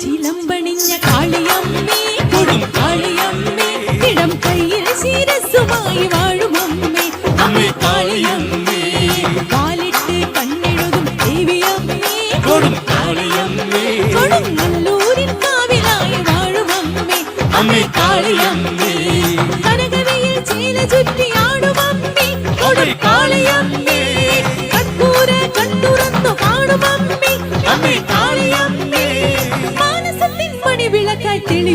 ചിലമ്പണിഞ്ഞ കാളിയമ്മി.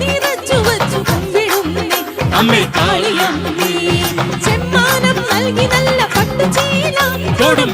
നിറച്ചുവെന്നും തിരുകുമ്പിൽ അമ്മേ കാളിയമ്മേ ചെമ്മാനം നൽകി നല്ല പട്ടുചീല. കൊടും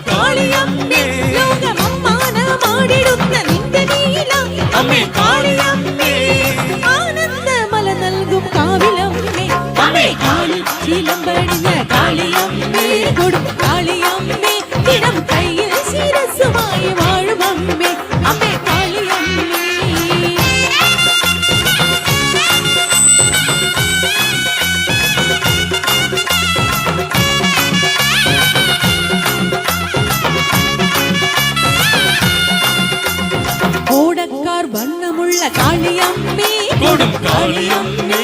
വണ്ണമുള്ള വർണമുള്ള കാളിയമ്മേ കൊടും കാളിയമ്മേ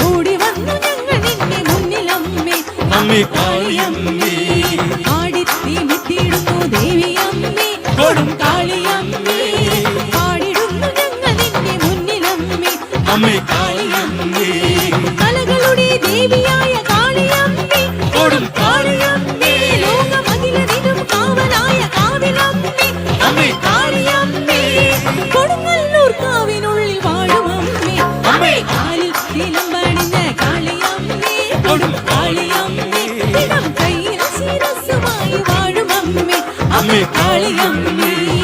കൂടി വന്നു ഞങ്ങൾ നിന്നെ മുന്നിലമ്മേ. അമ്മേ അളിയമ്മേ.